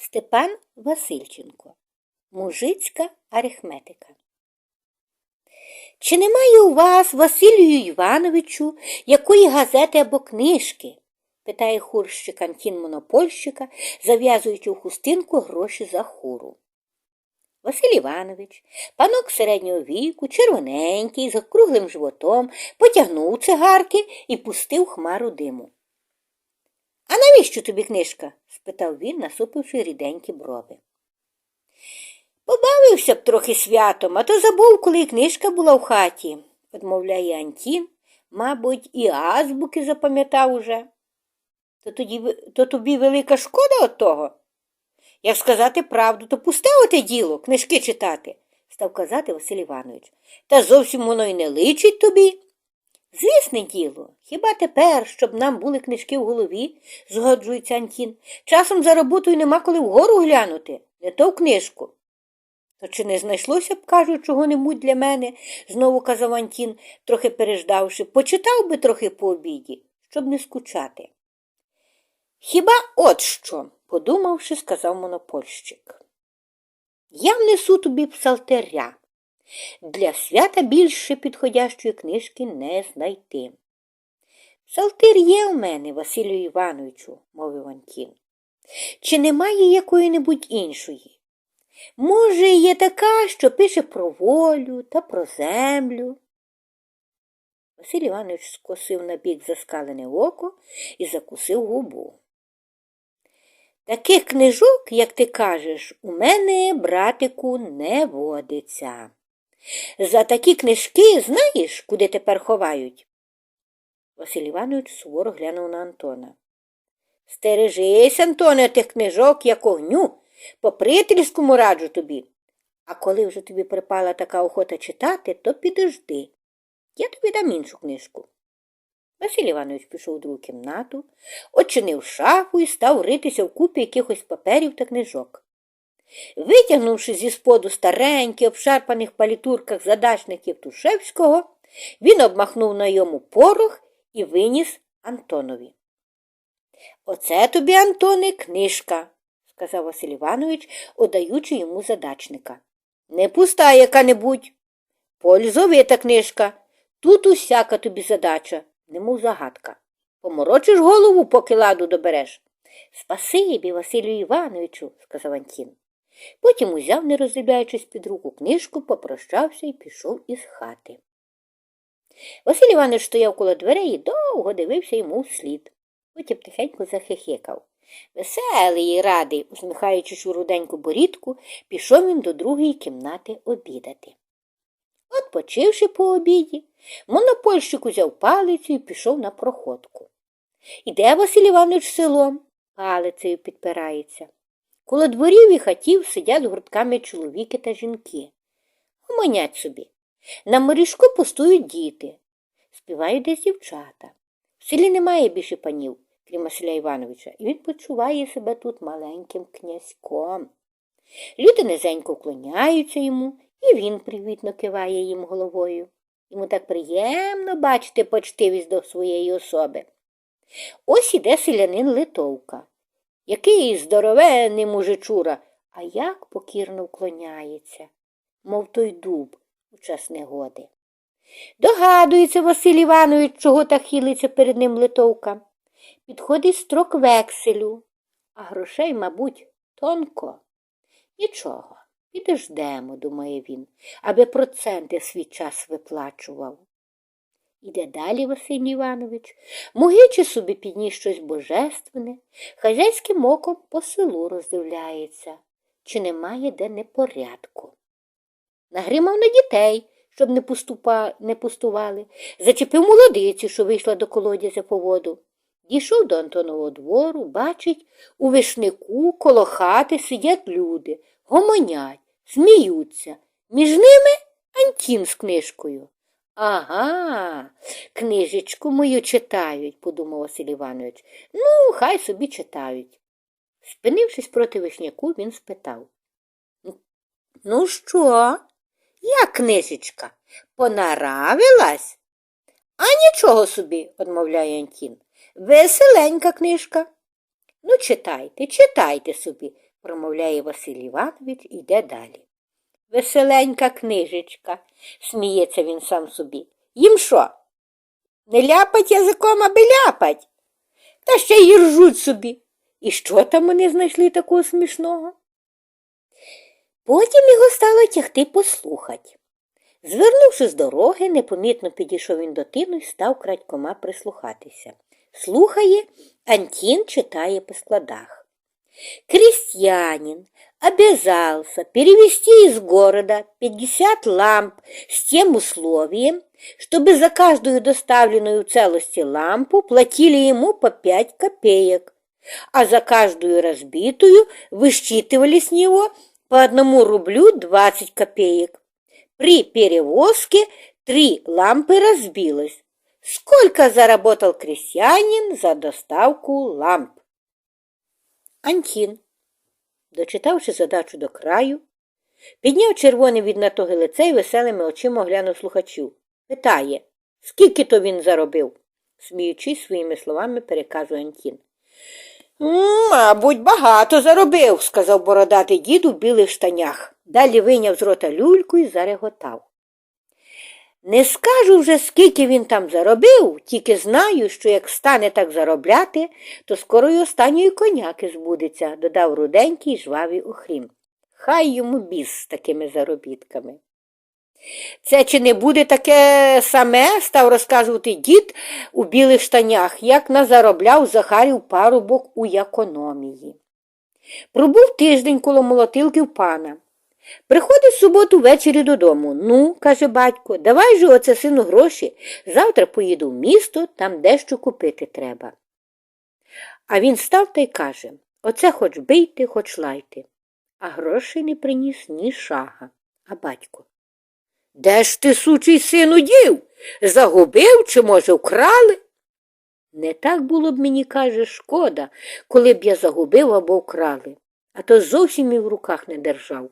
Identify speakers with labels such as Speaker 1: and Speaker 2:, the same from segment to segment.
Speaker 1: Степан Васильченко. Мужицька арифметика. Чи немає у вас, Василію Івановичу, якої газети або книжки? питає хурщик Антін монопольщика, зав'язуючи у хустинку гроші за хуру. Василь Іванович, панок середнього віку, червоненький, з округлим животом, потягнув цигарки і пустив хмару диму. А навіщо тобі книжка? спитав він, насупивши ріденькі брови. Побавився б трохи святом, а то забув, коли книжка була в хаті, одмовляє Антін, мабуть, і азбуки запам'ятав уже. То, тоді, то тобі велика шкода от того? Як сказати правду, то пусте оте діло, книжки читати, став казати Василь Іванович. Та зовсім воно й не личить тобі. Звісне діло, хіба тепер, щоб нам були книжки в голові, згоджується Антін. Часом за роботою нема коли вгору глянути, не то в книжку. То чи не знайшлося б, кажуть, чого-небудь для мене, знову казав Антін, трохи переждавши, почитав би трохи по обіді, щоб не скучати. Хіба от що, подумавши, сказав монопольщик. Я внесу тобі псалтеря. Для свята більше підходящої книжки не знайти. Псалтир є в мене, Василю Івановичу, мовив Антін. Чи немає якої-небудь іншої? Може, є така, що пише про волю та про землю. Василь Іванович скосив на бік заскалене око і закусив губу. Таких книжок, як ти кажеш, у мене, братику, не водиться. За такі книжки знаєш, куди тепер ховають? Василь Іванович суворо глянув на Антона. Стережись, Антоне, тих книжок, як огню, по приятельському раджу тобі. А коли вже тобі припала така охота читати, то підожди. Я тобі дам іншу книжку. Василь Іванович пішов у другу кімнату, очинив шафу і став ритися в купі якихось паперів та книжок. Витягнувши зі споду старенькі, обшарпаних палітурках задачників Тушевського, він обмахнув на йому порох і виніс Антонові. Оце тобі, Антоне, книжка, сказав Василь Іванович, одаючи йому задачника. Не пуста яка-небудь. Пользовита книжка. Тут усяка тобі задача, немов загадка. Поморочиш голову, поки ладу добереш. Спасибі, Василю Івановичу, сказав Антін. Потім узяв, не роздивляючись під руку книжку, попрощався і пішов із хати. Василь Іванович стояв коло дверей і довго дивився йому вслід. Потім тихенько захихикав. Веселий і радий, усміхаючись у руденьку борідку, пішов він до другої кімнати обідати. От, почивши по обіді, монопольщик узяв палицю і пішов на проходку. Іде Василь Іванович селом, палицею підпирається. Коло дворів і хатів сидять гуртками чоловіки та жінки. Гомонять собі. На морішку пустують діти, співають десь дівчата. В селі немає більше панів, крім Василя Івановича, і він почуває себе тут маленьким князьком. Люди низенько вклоняються йому, і він привітно киває їм головою. Йому так приємно бачити почтивість до своєї особи. Ось іде селянин Литовка. Який здоровенний мужичура, а як покірно вклоняється, мов той дуб у час негоди. Догадується Василь Іванович, чого так хилиться перед ним литовка. Підходить строк векселю, а грошей, мабуть, тонко. Нічого, підождемо, думає він, аби проценти свій час виплачував. Іде далі Василь Іванович, мугиче собі підніс щось божественне, хазяйським оком по селу роздивляється, чи немає де непорядку. Нагримав на дітей, щоб не, пуступа, не пустували, зачепив молодицю, що вийшла до колодязя по воду. Дійшов до Антонового двору, бачить, у вишнику коло хати сидять люди, гомонять, сміються. Між ними Антін з книжкою. Ага, книжечку мою читають, подумав Василь Іванович. Ну, хай собі читають. Спинившись проти вишняку, він спитав. Ну що, як книжечка? Понаравилась? А нічого собі, одмовляє Антін. Веселенька книжка. Ну, читайте, читайте собі, промовляє Василь Іванович і йде далі. Веселенька книжечка, сміється він сам собі. Їм що? Не ляпать язиком, аби ляпать. Та ще й ржуть собі. І що там вони знайшли такого смішного? Потім його стало тягти послухать. Звернувши з дороги, непомітно підійшов він до тину і став крадькома прислухатися. Слухає, Антін читає по складах. Крестьянин обязался перевести из города 50 ламп с тем условием, чтобы за каждую доставленную целости лампу платили ему по 5 копеек, а за каждую разбитую высчитывали с него по одному рублю 20 копеек. При перевозке три лампы разбилось. Сколько заработал крестьянин за доставку ламп? Антін, дочитавши задачу до краю, підняв червоний від натоги лице і веселими очима оглянув слухачів. Питає, скільки то він заробив? сміючись своїми словами, переказує Антін. Мабуть, багато заробив, сказав бородатий дід у білих штанях. Далі вийняв з рота люльку і зареготав. Не скажу вже, скільки він там заробив, тільки знаю, що як стане так заробляти, то скоро й останньої коняки збудеться, додав руденький жвавий Охрім. Хай йому біс з такими заробітками. Це чи не буде таке саме, став розказувати дід у білих штанях, як назаробляв Захарів парубок у економії. Пробув тиждень коло молотилків пана. Приходить в суботу ввечері додому. Ну, каже батько, давай же оце сину гроші. Завтра поїду в місто, там дещо купити треба. А він став та й каже Оце хоч бийте, хоч лайте. А грошей не приніс ні шага. А батько. Де ж ти, сучий сину, дів? Загубив чи, може, вкрали? Не так було б мені, каже, шкода, коли б я загубив або вкрали, а то зовсім і в руках не держав.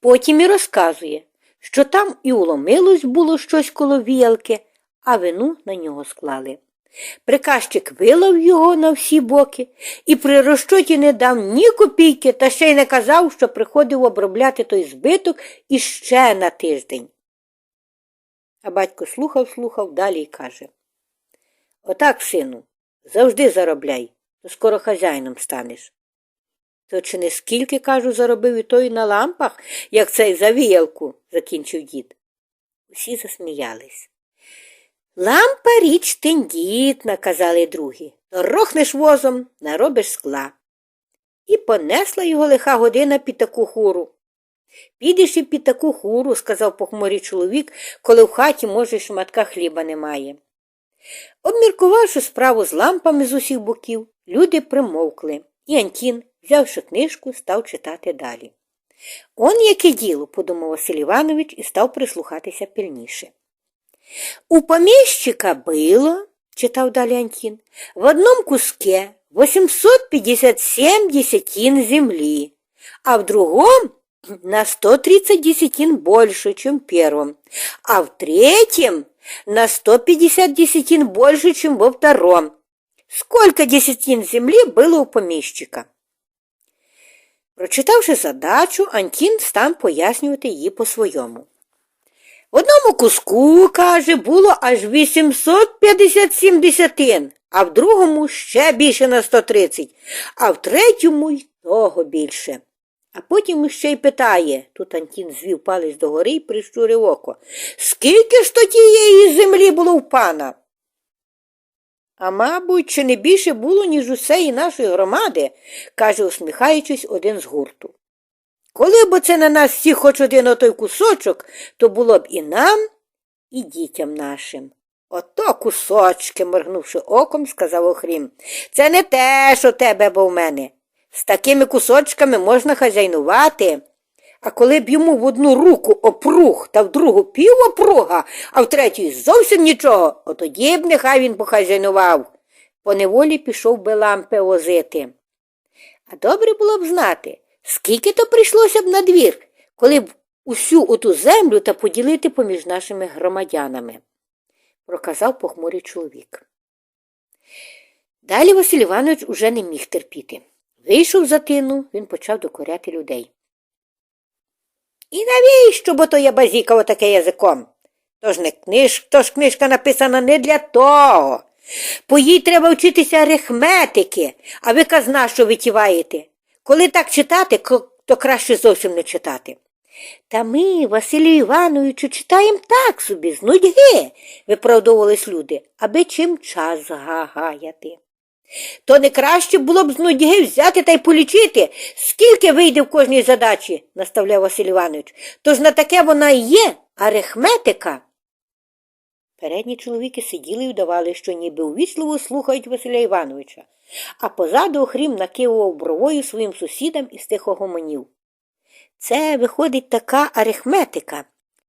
Speaker 1: Потім і розказує, що там і уломилось було щось коло віялки, а вину на нього склали. Приказчик вилав його на всі боки і при розчоті не дав ні копійки, та ще й не казав, що приходив обробляти той збиток іще на тиждень. А батько слухав, слухав далі і каже Отак, сину, завжди заробляй, то скоро хазяїном станеш. То чи не скільки, кажу, заробив і той на лампах, як цей за віялку, закінчив дід. Усі засміялись. Лампа річ тендітна, казали другі, то рохнеш возом, наробиш скла. І понесла його лиха година під таку хуру. Підеш і під таку хуру, сказав похмурий чоловік, коли в хаті, може, шматка хліба немає. Обміркувавши справу з лампами з усіх боків, люди примовкли, і Антін, взявши книжку, став читати далі. Он яке діло, подумав Василь Іванович і став прислухатися пильніше. У помещика было, читав далі Антін, в одном куске 850 десятин земли, а в другом на 130 десятин больше, чем в первом, а в третьем на 150 десятин больше, чем во втором. Сколько десятин земли было у помещика? Прочитавши задачу, Антін став пояснювати її по-своєму. В одному куску, каже, було аж 857 десятин, а в другому ще більше на 130, а в третьому й того більше. А потім ще й питає, тут Антін звів палець догори і прищурив око, скільки ж то тієї землі було в пана? А мабуть, чи не більше було, ніж усеї нашої громади, каже, усміхаючись один з гурту. Коли б це на нас всіх хоч один отой кусочок, то було б і нам, і дітям нашим. Ото кусочки, моргнувши оком, сказав Охрім. Це не те, що тебе бо в мене. З такими кусочками можна хазяйнувати. А коли б йому в одну руку опруг та в другу пів опруга, а в третій зовсім нічого, отоді б нехай він похазяйнував. Поневолі пішов би лампи возити. А добре було б знати, скільки то прийшлося б на двір, коли б усю оту землю та поділити поміж нашими громадянами, проказав похмурий чоловік. Далі Василь Іванович уже не міг терпіти. Вийшов за тину, він почав докоряти людей. І навіщо, бо то я базікав таке язиком? Тож не книж, тож книжка написана не для того. По їй треба вчитися арифметики, а ви казна, що витіваєте. Коли так читати, то краще зовсім не читати. Та ми, Василю Івановичу, читаємо так собі, з нудьги, виправдовувались люди, аби чим час гагаяти. То не краще було б з нудьги взяти та й полічити, скільки вийде в кожній задачі, наставляв Василь Іванович. Тож на таке вона і є арифметика. Передні чоловіки сиділи і вдавали, що ніби увічливо слухають Василя Івановича, а позаду Охрім накивував бровою своїм сусідам із тихо гомонів. Це виходить така арифметика.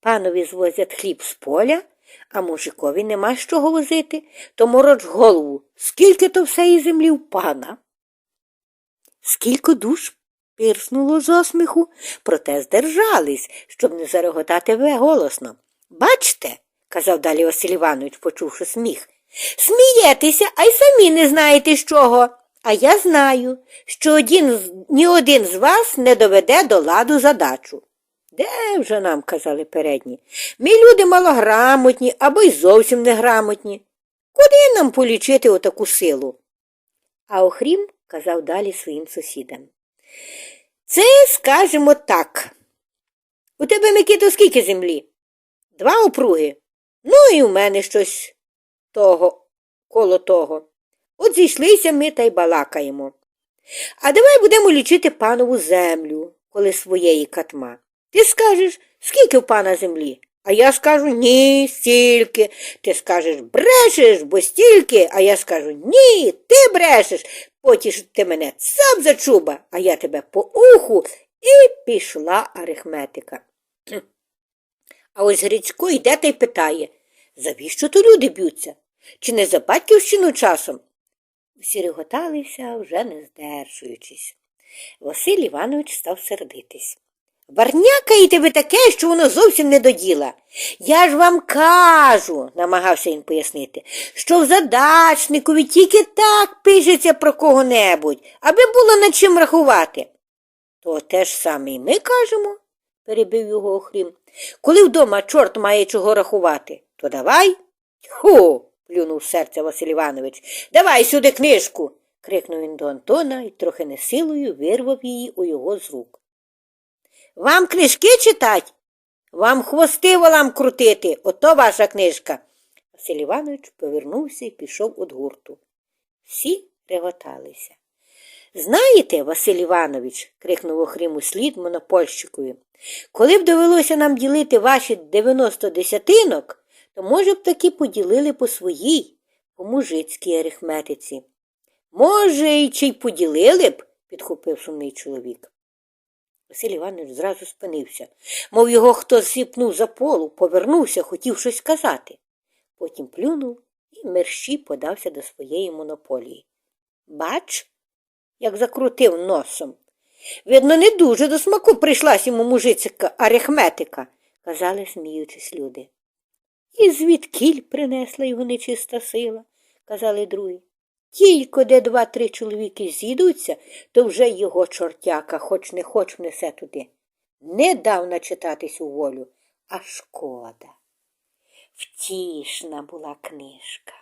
Speaker 1: Панові звозять хліб з поля, а мужикові нема з чого возити, то мороч голову, скільки то всеї землі в пана. Скільки душ пирснуло з осміху, проте здержались, щоб не зареготати голосно. Бачте, казав далі Василь Іванович, почувши сміх. Смієтеся, а й самі не знаєте з чого. А я знаю, що один, ні один з вас не доведе до ладу задачу. Де вже нам, казали передні. Ми люди малограмотні або й зовсім неграмотні. Куди нам полічити отаку силу? А Охрім казав далі своїм сусідам. Це скажемо так. У тебе, Микито, скільки землі? Два опруги. Ну і у мене щось того, коло того. От зійшлися ми та й балакаємо. А давай будемо лічити панову землю, коли своєї катма. Ти скажеш, скільки в пана землі? А я скажу ні, стільки. Ти скажеш, брешеш, бо стільки, а я скажу ні, ти брешеш. Потіш ти мене цап за чуба, а я тебе по уху, і пішла арифметика. Кхм. А ось Грицько йде та й питає, завіщо то люди б'ються? Чи не за батьківщину часом? Всі реготалися, вже не здержуючись. Василь Іванович став сердитись. Варнякаєте ви таке, що воно зовсім не до діла. Я ж вам кажу, намагався він пояснити, що в задачникові тільки так пишеться про кого-небудь, аби було над чим рахувати. То те ж саме і ми кажемо, перебив його Охрім. Коли вдома чорт має чого рахувати, то давай. Ху. плюнув з серця Василь Іванович. Давай сюди книжку. крикнув він до Антона і трохи несилою вирвав її у його з рук. Вам книжки читать? Вам хвости волам крутити, ото ваша книжка. Василь Іванович повернувся і пішов від гурту. Всі реготалися. Знаєте, Василь Іванович, крикнув Охрім у слід монопольщикові, коли б довелося нам ділити ваші 90 десятинок, то, може б, таки поділили по своїй, по мужицькій арифметиці. Може, і чи й поділили б, підхопив сумний чоловік. Василь Іванович зразу спинився, мов його хтось зіпнув за полу, повернувся, хотів щось сказати. Потім плюнув і мерщій подався до своєї монополії. Бач, як закрутив носом. Видно, не дуже до смаку прийшлась йому мужицька арифметика, казали, сміючись люди. І звідкіль принесла його нечиста сила, казали другі. Тільки де два-три чоловіки зійдуться, то вже його чортяка, хоч не хоч внесе туди. Не дав начитатись у волю, а шкода. Втішна була книжка.